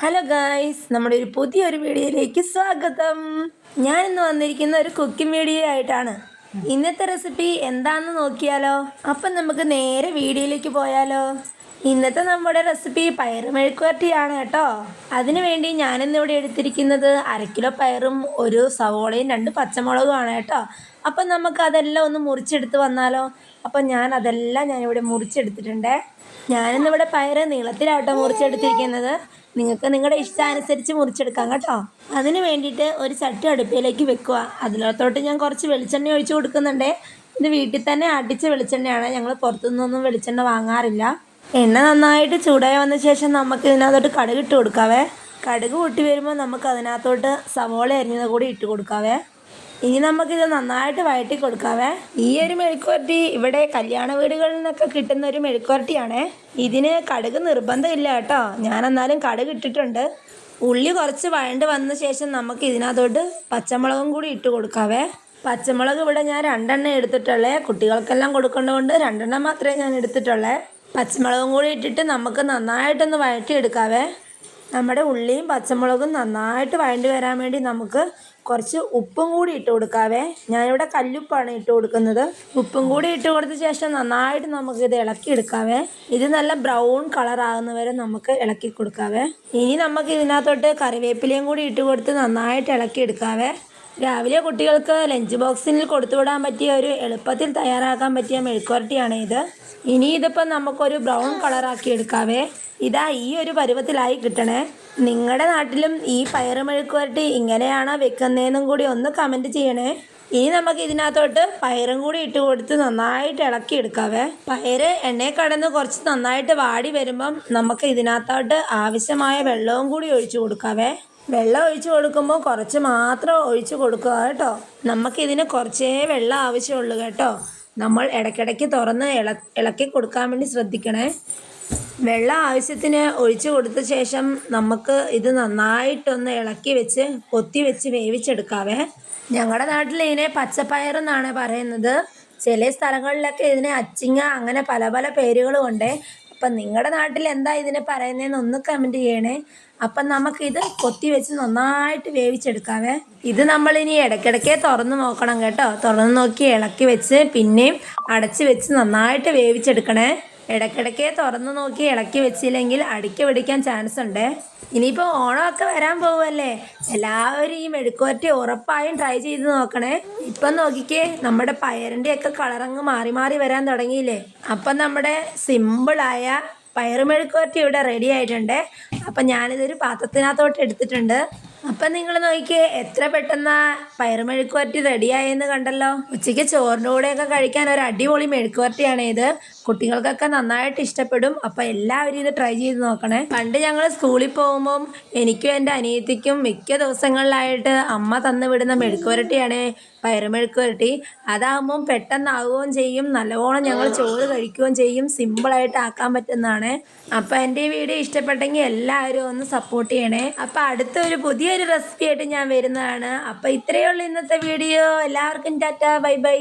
Hello guys നമ്മുടെ ഒരു പുതിയൊരു വീഡിയോയിലേക്ക് സ്വാഗതം. ഞാൻ ഇന്ന് വന്നിരിക്കുന്ന ഒരു കുക്കിംഗ് വീഡിയോ ആയിട്ടാണ്. ഇന്നത്തെ റെസിപ്പി എന്താണെന്ന് നോക്കിയാലോ? അപ്പം നമുക്ക് നേരെ വീഡിയോയിലേക്ക് പോയാലോ? ഇന്നത്തെ നമ്മുടെ റെസിപ്പി പയർ മെഴുക്കുവരട്ടിയാണ് കേട്ടോ. അതിനു വേണ്ടി ഞാനിന്നിവിടെ എടുത്തിരിക്കുന്നത് അരക്കിലോ കിലോ പയറും ഒരു സവോളയും രണ്ട് പച്ചമുളകുമാണ് കേട്ടോ. അപ്പം നമുക്ക് അതെല്ലാം ഒന്ന് മുറിച്ചെടുത്ത് വന്നാലോ? അപ്പം ഞാൻ അതെല്ലാം ഞാനിവിടെ മുറിച്ചെടുത്തിട്ടുണ്ട്. ഞാനിന്നിവിടെ പയറ് നീളത്തിലാട്ടോ മുറിച്ചെടുത്തിരിക്കുന്നത്. നിങ്ങൾക്ക് നിങ്ങളുടെ ഇഷ്ടാനുസരിച്ച് മുറിച്ചെടുക്കാം കേട്ടോ. അതിന് വേണ്ടിയിട്ട് ഒരു ചട്ടി അടുപ്പിലേക്ക് വെക്കുക. അതിലോത്തോട്ട് ഞാൻ കുറച്ച് വെളിച്ചെണ്ണ ഒഴിച്ച് കൊടുക്കുന്നുണ്ട്. ഇത് വീട്ടിൽ തന്നെ അടിച്ച വെളിച്ചെണ്ണയാണ്. ഞങ്ങൾ പുറത്തുനിന്നൊന്നും വെളിച്ചെണ്ണ വാങ്ങാറില്ല. എണ്ണ നന്നായിട്ട് ചൂടായി വന്ന ശേഷം നമുക്ക് ഇതിനകത്തോട്ട് കടുക് ഇട്ട് കൊടുക്കാവേ. കടുക് പൊട്ടി വരുമ്പോൾ നമുക്ക് അതിനകത്തോട്ട് സവോള അരിഞ്ഞത് കൂടി ഇട്ട് കൊടുക്കാവേ. ഇനി നമുക്കിത് നന്നായിട്ട് വഴറ്റി കൊടുക്കാവേ. ഈ ഒരു മെഴുക്കുവരട്ടി ഇവിടെ കല്യാണ വീടുകളിൽ നിന്നൊക്കെ കിട്ടുന്ന ഒരു മെഴുക്കുവരട്ടിയാണേ. ഇതിന് കടുക് നിർബന്ധമില്ല കേട്ടോ. ഞാൻ എന്നാലും കടുക് ഇട്ടിട്ടുണ്ട്. ഉള്ളി കുറച്ച് വഴണ്ട് വന്ന ശേഷം നമുക്ക് ഇതിനകത്തോട്ട് പച്ചമുളകും കൂടി ഇട്ട് കൊടുക്കാവേ. പച്ചമുളക് ഇവിടെ ഞാൻ രണ്ടെണ്ണം എടുത്തിട്ടുള്ളേ. കുട്ടികൾക്കെല്ലാം കൊടുക്കേണ്ടതുകൊണ്ട് രണ്ടെണ്ണം മാത്രമേ ഞാൻ എടുത്തിട്ടുള്ളേ. പച്ചമുളകും കൂടി ഇട്ടിട്ട് നമുക്ക് നന്നായിട്ടൊന്ന് വഴറ്റിയെടുക്കാവേ. നമ്മുടെ ഉള്ളിയും പച്ചമുളകും നന്നായിട്ട് വഴണ്ടി വരാൻ വേണ്ടി നമുക്ക് കുറച്ച് ഉപ്പും കൂടി ഇട്ട് കൊടുക്കാവേ. ഞാനിവിടെ കല്ലുപ്പാണ് ഇട്ട് കൊടുക്കുന്നത്. ഉപ്പും കൂടി ഇട്ട് കൊടുത്ത ശേഷം നന്നായിട്ട് നമുക്ക് ഇത് ഇളക്കി എടുക്കാവേ ഇത് നല്ല ബ്രൗൺ കളർ ആകുന്നവരെ നമുക്ക് ഇളക്കി കൊടുക്കാവേ. ഇനി നമുക്ക് ഇതിനകത്തോട്ട് കറിവേപ്പിലയും കൂടി ഇട്ട് കൊടുത്ത് നന്നായിട്ട് ഇളക്കി എടുക്കാവേ രാവിലെ കുട്ടികൾക്ക് ലഞ്ച് ബോക്സിൽ കൊടുത്തുവിടാൻ പറ്റിയ ഒരു എളുപ്പത്തിൽ തയ്യാറാക്കാൻ പറ്റിയ മെഴുക്കുവരട്ടിയാണ് ഇത്. ഇനി ഇതിപ്പോൾ നമുക്കൊരു ബ്രൗൺ കളറാക്കി എടുക്കാവേ. ഇതാ ഈ ഒരു പരുവത്തിലായി കിട്ടണേ. നിങ്ങളുടെ നാട്ടിലും ഈ പയറ് മെഴുക്കുവരട്ടി ഇങ്ങനെയാണോ വെക്കുന്നതെന്നും കൂടി ഒന്ന് കമന്റ് ചെയ്യണേ. ഇനി നമുക്ക് ഇതിനകത്തോട്ട് പയറും കൂടി ഇട്ട് കൊടുത്ത് നന്നായിട്ട് ഇളക്കി എടുക്കാവേ. പയറ് എണ്ണയിൽ കടന്ന് കുറച്ച് നന്നായിട്ട് വാടി വരുമ്പം നമുക്ക് ഇതിനകത്തോട്ട് ആവശ്യമായ വെള്ളവും കൂടി ഒഴിച്ചു കൊടുക്കാവേ. വെള്ളം ഒഴിച്ച് കൊടുക്കുമ്പോൾ കുറച്ച് മാത്രം ഒഴിച്ച് കൊടുക്കുക കേട്ടോ. നമുക്കിതിന് കുറച്ചേ വെള്ളം ആവശ്യമുള്ളൂ കേട്ടോ. നമ്മൾ ഇടയ്ക്കിടയ്ക്ക് തുറന്ന് ഇള ഇളക്കി കൊടുക്കാൻ വേണ്ടി ശ്രദ്ധിക്കണേ. വെള്ളം ആവശ്യത്തിന് ഒഴിച്ച് കൊടുത്ത ശേഷം നമുക്ക് ഇത് നന്നായിട്ടൊന്ന് ഇളക്കി വെച്ച് കൊത്തി വെച്ച് വേവിച്ചെടുക്കാവേ. ഞങ്ങളുടെ നാട്ടിൽ ഇതിനെ പച്ചപ്പയർ എന്നാണ് പറയുന്നത്. ചില സ്ഥലങ്ങളിലൊക്കെ ഇതിനെ അച്ചിങ്ങ അങ്ങനെ പല പല പേരുകളും ഉണ്ട് അപ്പം നിങ്ങളുടെ നാട്ടിൽ എന്താ ഇതിനെ പറയുന്നതെന്ന് ഒന്ന് കമന്റ് ചെയ്യണേ. അപ്പം നമുക്കിത് കൊത്തി വെച്ച് നന്നായിട്ട് വേവിച്ചെടുക്കാവേ. ഇത് നമ്മളിനി ഇടയ്ക്കിടയ്ക്കേ തുറന്ന് നോക്കണം കേട്ടോ. തുറന്ന് നോക്കി ഇളക്കി വെച്ച് പിന്നെയും അടച്ച് വെച്ച് നന്നായിട്ട് വേവിച്ചെടുക്കണേ. ഇടയ്ക്കിടയ്ക്ക് തുറന്നു നോക്കി ഇളക്കി വെച്ചില്ലെങ്കിൽ അടിക്ക് പിടിക്കാൻ ചാൻസ് ഉണ്ട്. ഇനിയിപ്പോൾ ഓണമൊക്കെ വരാൻ പോവുമല്ലേ എല്ലാവരും ഈ മെഴുക്കുവരട്ടി ഉറപ്പായും ട്രൈ ചെയ്ത് നോക്കണേ. ഇപ്പം നോക്കിക്കേ നമ്മുടെ പയറിന്റെ ഒക്കെ കളറങ്ങ് മാറി മാറി വരാൻ തുടങ്ങിയില്ലേ? അപ്പം നമ്മുടെ സിമ്പിളായ പയറ് മെഴുക്കുവരട്ടി ഇവിടെ റെഡി ആയിട്ടുണ്ട്. അപ്പം ഞാനിതൊരു പാത്രത്തിനകത്തോട്ട് എടുത്തിട്ടുണ്ട്. അപ്പം നിങ്ങൾ നോക്കിയേ എത്ര പെട്ടെന്ന് പയറുമെഴുക്കുവരട്ടി റെഡിയായെന്ന് കണ്ടല്ലോ? ഉച്ചയ്ക്ക് ചോറിന്റെ കൂടെയൊക്കെ കഴിക്കാൻ ഒരു അടിപൊളി മെഴുക്കുവരട്ടിയാണ് ഇത്. കുട്ടികൾക്കൊക്കെ നന്നായിട്ട് ഇഷ്ടപ്പെടും. അപ്പം എല്ലാവരും ഇത് ട്രൈ ചെയ്ത് നോക്കണേ. പണ്ട് ഞങ്ങൾ സ്കൂളിൽ പോകുമ്പം എനിക്കും എന്റെ അനിയത്തിക്കും മിക്ക ദിവസങ്ങളിലായിട്ട് അമ്മ തന്നു വിടുന്ന മെഴുക്കുവരട്ടിയാണ് പയറുമെഴുക്കുവരട്ടി അതാകുമ്പം പെട്ടെന്നാവുകയും ചെയ്യും. നല്ലവണ്ണം ഞങ്ങൾ ചോറ് കഴിക്കുകയും ചെയ്യും. സിമ്പിളായിട്ട് ആക്കാൻ പറ്റുന്നതാണ്. അപ്പോൾ എന്റെ ഈ വീഡിയോ ഇഷ്ടപ്പെട്ടെങ്കിൽ എല്ലാവരും ഒന്ന് സപ്പോർട്ട് ചെയ്യണേ. അപ്പോൾ അടുത്തൊരു പുതിയൊരു റെസിപ്പി ആയിട്ട് ഞാൻ വരുന്നതാണ്. അപ്പോൾ ഇത്രയേ ഉള്ളൂ ഇന്നത്തെ വീഡിയോ. എല്ലാവർക്കും ടാറ്റ ബൈ ബൈ.